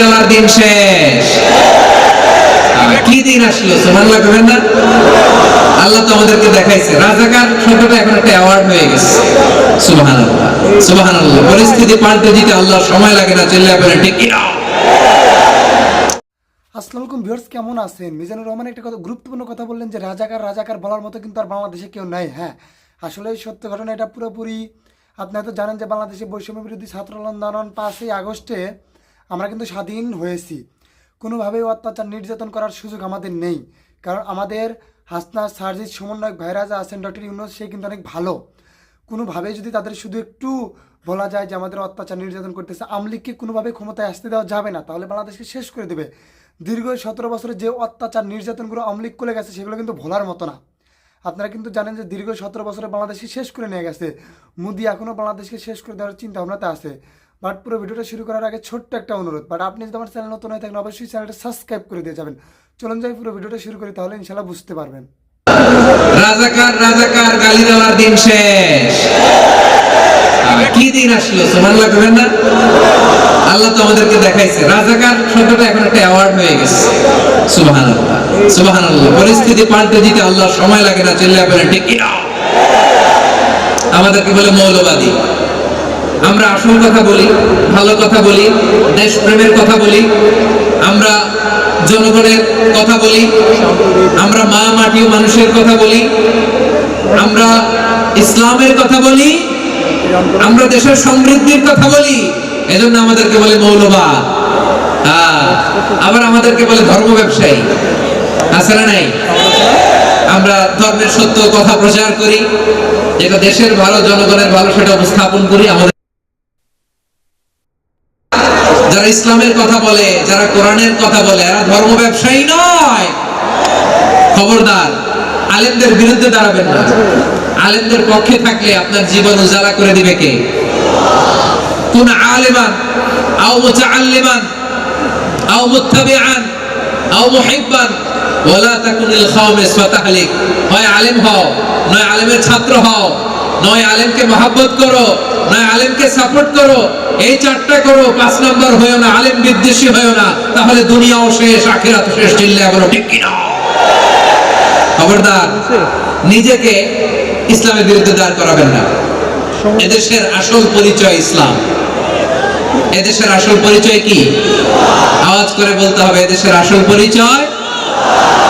দেওয়ার দিন শেষ। কি দিন আসলো, সুবহানাল্লাহ কবেন না? আল্লাহ তো আমাদেরকে দেখাইছে। রাজাকার শব্দটা এখন একটা অ্যাওয়ার্ড হয়ে গেছে। পরিস্থিতি পাল্টে দিতে আল্লাহ সময় লাগে না চিল্লায় বলে ঠিক আসসালামু আলাইকুম ভিউয়ার্স, কেমন আছেন? মিজানুর রহমান একটা কথা গুরুত্বপূর্ণ কথা বললেন যে রাজাকার রাজাকার বলার মতো কিন্তু আর বাংলাদেশে কেউ নাই হ্যাঁ। আসলে সত্য ঘটনা এটা পুরোপুরি। আপনারা তো জানেন যে বাংলাদেশে বৈষম্য বিরোধী ছাত্র আন্দোলন পাঁচই আগস্টে আমরা কিন্তু স্বাধীন হয়েছি। কোনোভাবেই অত্যাচার নির্যাতন করার সুযোগ আমাদের নেই। কারণ আমাদের হাসনা সার্জিস সমন্বয়ক ভাইরা যা আছেন ডক্টর ইউনুস, সে কিন্তু অনেক ভালো। কোনোভাবেই যদি তাদের শুধু একটু বলা যায় যে আমাদের অত্যাচার নির্যাতন করতেছে আমলিগকে কোনোভাবে ক্ষমতায় আসতে দেওয়া যাবে না। তাহলে বাংলাদেশকে শেষ করে দেবে। দীর্ঘ সতেরো বছরে যে অত্যাচার নির্যাতনগুলো আমলিগ করে গেছে, সেগুলো কিন্তু ভোলার মতো না। আপনারা কিন্তু জানেন যে দীর্ঘ সতেরো বছরে বাংলাদেশকে শেষ করে নিয়ে গেছে। মোদি এখনও বাংলাদেশকে শেষ করে দেওয়ার চিন্তা ভাবনাতে আছে। বাট পুরো ভিডিওটা শুরু করার আগে ছোট্ট একটা অনুরোধ, বাট আপনি যদি আমার চ্যানেল নতুন হয়ে থাকেন, অবশ্যই চ্যানেলটা সাবস্ক্রাইব করে দিয়ে যাবেন। চলুন যাই, পুরো ভিডিওটা শুরু করি, তাহলে ইনশাল্লাহ বুঝতে পারবেন। রাজাকার রাজাকার, গালি দেওয়ার দিন শেষ। কি দিন আসলো, সুবহানাল্লাহ কবেন না? আল্লাহ তো আমাদেরকে দেখাইছে। রাজাকার শব্দটা এখন একটা অ্যাওয়ার্ড হয়ে গেছে। সুবহানাল্লাহ সুবহানাল্লাহ। পরিস্থিতি পাল্টে দিতে আল্লাহ সময় লাগে না চিল্লায় বলে ঠিক আমাদেরকে বলে মৌলবাদী। আমরা আসল কথা বলি ভালো কথা বলি দেশপ্রেমের কথা বলি আমরা জনগণের কথা বলি আমরা মা মাটি মানুষের কথা বলি আমরা ইসলামের কথা বলি আমরা দেশের সমৃদ্ধির কথা বলি এজন্য আমাদেরকে বলে মৌলবাদ। হ্যাঁ, আবার আমাদেরকে বলে ধর্ম ব্যবসায়ী। আছে নাই? আমরা ধর্মের সত্য কথা প্রচার করি যেটা দেশের ভালো জনগণের ভালো সেটা উপস্থাপন করি আমাদের যারা ইসলামের কথা বলে, যারা কোরআনের কথা বলে, এরা ধর্ম ব্যবসায়ী নয়। খবরদার, আলেমদের বিরুদ্ধে দাঁড়াবেন না। আলেমদের পক্ষে থাকলে আপনার জীবন উজালা করে দিবে কে? কোন আলেমান, আও মুতাআল্লিমান, আও মুত্তাবিআন, আও তাকুনিল খাওমিস ফাতাহলিক হয় আলেম হও, নয় আলেমের ছাত্র হও। নয় আলেমকে মহাব্বত করো নয় আলেমকে সাপোর্ট করো এই চারটা করো পাঁচ নাম্বার হয়েও না আলেম বিদ্বেষী হয়েও না তাহলে দুনিয়াও শেষ আখিরাত শেষ চিল্লে বলো ঠিক কিনা খবরদার নিজেকে ইসলামের বিরুদ্ধে দাঁড় করাবেন না। এদেশের আসল পরিচয় ইসলাম। এদেশের আসল পরিচয় কি? আওয়াজ করে বলতে হবে এদেশের আসল পরিচয়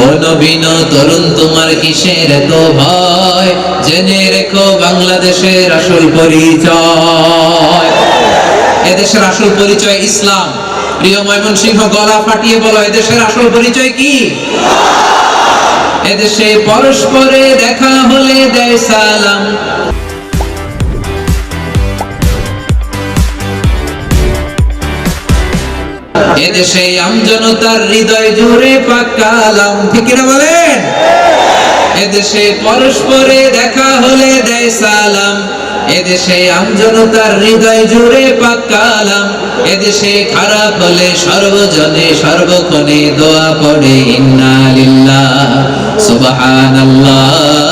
ও নবীন তরুণ তোমার কিসের এত ভয়? জেনে রেখো বাংলাদেশের আসল পরিচয়। এদেশের আসল পরিচয় ইসলাম। প্রিয় ময়মন সিংহ গলা ফাটিয়ে বলো, এদেশের আসল পরিচয় কি? এদেশে পরস্পরে দেখা হলে দেয় সালাম। এদেশে আমজনতার হৃদয় জুড়ে পাকালাম ঠিক না বলেন? এদেশে পরস্পরে দেখা হলে দেয় সালাম। এদেশে আমজনতার হৃদয় জুড়ে পাকালাম এদেশে খারাপ হলে সর্বজনে সর্বক্ষণে দোয়া পড়ে, ইন্না লিল্লাহ, সুবহানাল্লাহ।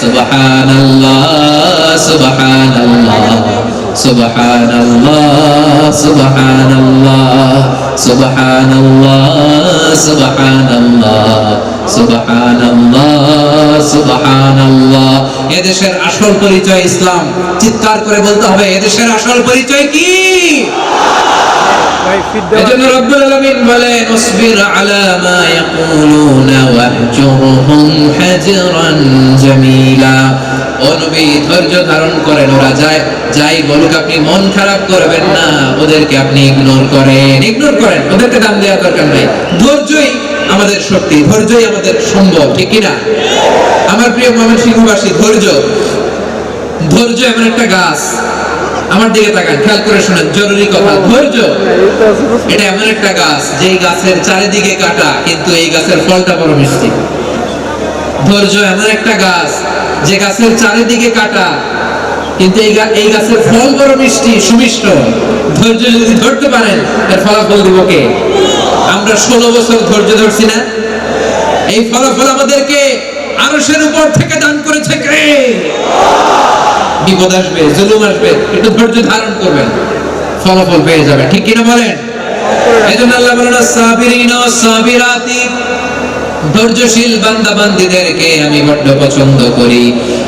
সুবহানাল্লাহ সুবহানাল্লাহ সুবহানাল্লাহ সুবহানাল্লাহ এদেশের আসল পরিচয় ইসলাম। চিৎকার করে বলতে হবে, এদেশের আসল পরিচয় কি? এজন্য রব্বুল আলামিন বলেন আসবির আলা মা ইয়াকুলুনা ওয়াহজুরহুম হাজরান জামিলা। ও নবী ধৈর্য ধারণ করেন ওরা যায় যাই বলুক আপনি মন খারাপ করবেন না ওদেরকে আপনি ইগনোর করেন। ইগনোর করেন ওদেরকে দাম দেওয়ার দরকার নাই। ধৈর্যই আমাদের শক্তি ধৈর্যই আমাদের সম্ভব ঠিক না আমার প্রিয় মোহাম্মদ সিংহবাসী ধৈর্য। ধৈর্য এমন একটা গাছ আমার দিকে তাকান, খেয়াল করে শুনেন, জরুরি কথা, ধৈর্য। এটা এমন একটা গাছ, যেই গাছের চারিদিকে কাটা, কিন্তু এই গাছের ফলটা বড় মিষ্টি। ধৈর্য এমন একটা গাছ, যে গাছের চারিদিকে কাটা, কিন্তু এই গা- এই গাছের ফল বড় মিষ্টি, সুমিষ্ট। ধৈর্য যদি ধরতে পারেন, এর ফলাফল দিব কে? আমরা ষোলো বছর ধৈর্য ধরছি না। এই ফলাফল আমাদেরকে আরশের উপর থেকে দান করেছে কে? বিপদ আসবে জুলুম আসবে একটু ধৈর্য ধারণ করবেন ফলাফল পেয়ে যাবে ঠিক কিনা বলেন এই জন্য আল্লাহ বলেন সাবিরিন সাবিরাতি ধৈর্যশীল বান্দা বান্দিদেরকে আমি বড্ড পছন্দ করি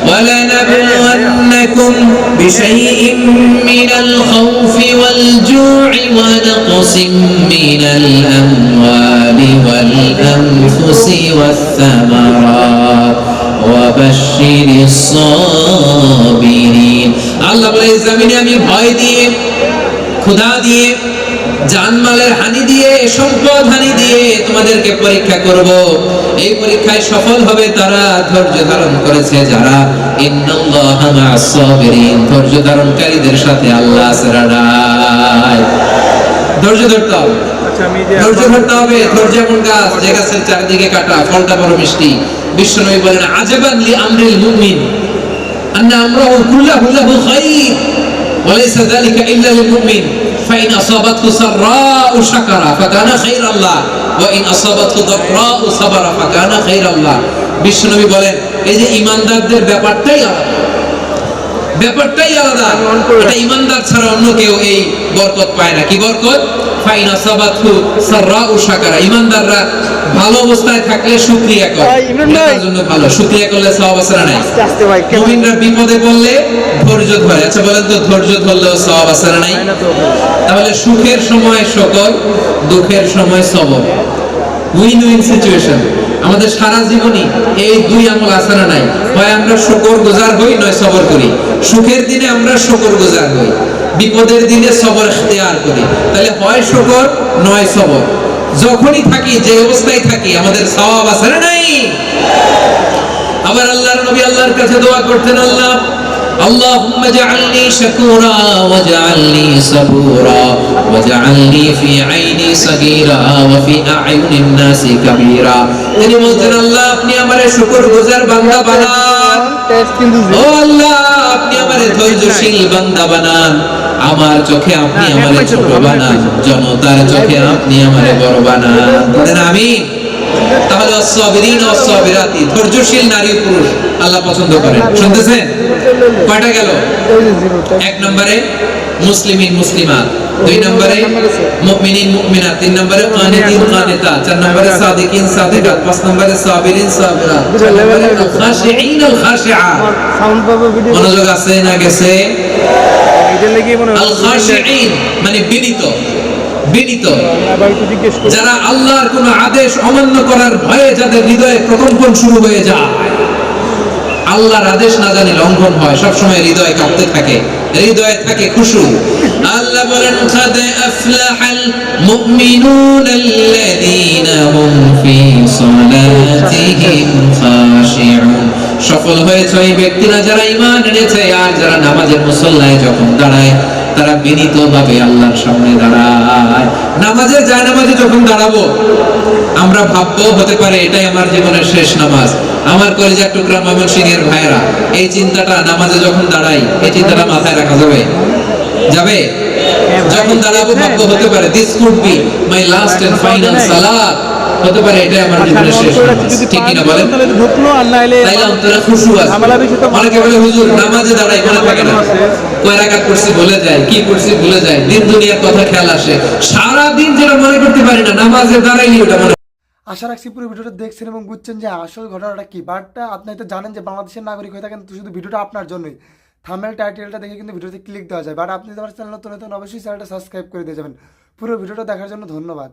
ولنبلونكم بشيء من الخوف والجوع ونقص من الأموال والأنفس والثمرات وبشر الصابرين আল্লাহ বলে এই জমিনে আমি ভয় দিয়ে ক্ষুধা দিয়ে জানমালের হানি দিয়ে সম্পদ হানি দিয়ে তোমাদেরকে পরীক্ষা করব এই পরীক্ষায় সফল হবে তারা ধৈর্য ধারণ করেছে যারা ইন্নাল্লাহা মা'আস সাবিরিন ধৈর্য ধারণকারীদের সাথে আল্লাহ আছে রাডায় ধৈর্য ধরতে হবে আচ্ছা আমি যে ধৈর্য ধরতে হবে ধৈর্য এমন গাছ যে গাছের চারিদিকে কাটা ফলটা বড় মিষ্টি বিশ্বনবী বলেন আজাবান লি আমরিল মুমিন আন্না আমরাহু কুল্লাহু লাহু খাইর وليس ذلك إلا للمؤمن فإن أصابته سراء شكر فكان خير الله وإن أصابته ضراء صبر فكان خير الله বিশ্বনবী বলেন এই যে ইমানদারদের ব্যাপারটাই আলাদা ব্যাপারটাই আলাদা এটা ইমানদার ছাড়া অন্য কেউ এই বরকত পায় না কি বরকত ফাইনা শাকারা। ইমানদাররা ভালো অবস্থায় থাকলে শুকরিয়া করে। জন্য ভালো। শুকরিয়া করলে সওয়াব আছে না নাই? মুমিনরা বিপদে পড়লে ধৈর্য ধরে। আচ্ছা বলেন তো ধৈর্য ধরলেও সওয়াব আছে না নাই? তাহলে সুখের সময় সকল দুঃখের সময় সবর উইন উইন সিচুয়েশন আমাদের সারা জীবনই এই দুই আমল আছে না নাই? হয় আমরা শুকর গুজার হই নয় সবর করি। সুখের দিনে আমরা শুকর গুজার হই। বিপদের দিনে সবর ইখতিয়ার করি তাহলে হয় শুকর নয় সবর যখনই থাকি যে অবস্থায় থাকি আমাদের সওয়াব আছে না নাই আবার আল্লাহর নবী আল্লাহর কাছে দোয়া করতেন আল্লাহ اللهم اجعلني شكورا واجعلني صبورا واجعلني في عيني صغيرا وفي اعين الناس كبيرا তিনি বলতেন আল্লাহ আপনি আমারে শুকর গুজার বান্দা বানান টেস্ট কিন্তু ও আল্লাহ আপনি আমারে ধৈর্যশীল বান্দা বানান। আমার চোখে আপনি আমারে ছোট বানান। জনতার চোখে আপনি আমারে বড় বানান। বলেন তাহলে অসবিরিন অসবিরাতি ধৈর্যশীল নারী পুরুষ আল্লাহ পছন্দ করেন। শুনতেছেন? কয়টা গেল? এক নম্বরে মুসলিমিন মুসলিমাত। দুই নম্বরে মুমিনিন, মুমিনাত। তিন নম্বরে কানিতিন, কানিতা। চার নম্বরে সাদিকিন, সাদিকাত। পাঁচ নম্বরে সাবিরিন, সাবিরাত। খাশিঈন আল খাশিআ। মনোযোগ আছে না গেছে? আল মানে বিনীত। বিনীত। যারা আল্লাহর কোন আদেশ অমান্য করার ভয়ে যাদের হৃদয়ে প্রকম্পন শুরু হয়ে যায়। আল্লাহর আদেশ না জানি লঙ্ঘন হয়। সবসময় হৃদয় কাঁপতে থাকে। হৃদয়ে থাকে খুশু। আল্লাহ বলেন قد أفلح المؤمنون الذين هم في صلاتهم خاشعون সফল হয়েছে ওই ব্যক্তিরা যারা ঈমান এনেছে আর যারা নামাজের মুসল্লায় যখন দাঁড়ায় তারা বিনীত ভাবে আল্লাহর সামনে দাঁড়ায় নামাজে যায় নামাজে যখন দাঁড়াবো আমরা ভাববো হতে পারে এটাই আমার জীবনের শেষ নামাজ আমার কলেজার টুকরা ময়মন সিং এর ভাইরা এই চিন্তাটা নামাজে যখন দাঁড়াই এই চিন্তাটা মাথায় রাখা যাবে যাবে? যখন দাঁড়াবো ভাববো হতে পারে this could be my last and final সালাত হতে পারে এটাই আমার জীবনের শেষ ঠিক কিনা বলেন? ঢুকলো আর নাইলে তাইলে অন্তরে খুশু আছে। অনেকে বলে হুজুর নামাজে দাঁড়াই মনে থাকে না। কয় রাকাত করছি ভুলে যায় কি করছি ভুলে যায়। দিন দুনিয়ার কথা খেয়াল আসে। সারা দিন যেটা মনে করতে পারি না নামাজে দাঁড়াইনি ওটা মনে আশা রাখছি পুরো ভিডিওটা দেখছেন এবং বুঝছেন যে আসল ঘটনাটা কি। বাটটা আপনি তো জানেন যে বাংলাদেশের নাগরিক হয়ে থাকেন তো শুধু ভিডিওটা আপনার জন্যই। থামেল টাইটেলটা দেখে কিন্তু ভিডিওতে ক্লিক দেওয়া যায়। বাট আপনি যদি আমার চ্যানেল নতুন নতুন অবশ্যই চ্যানেলটা সাবস্ক্রাইব করে দিয়ে যাবেন। পুরো ভিডিওটা দেখার জন্য ধন্যবাদ।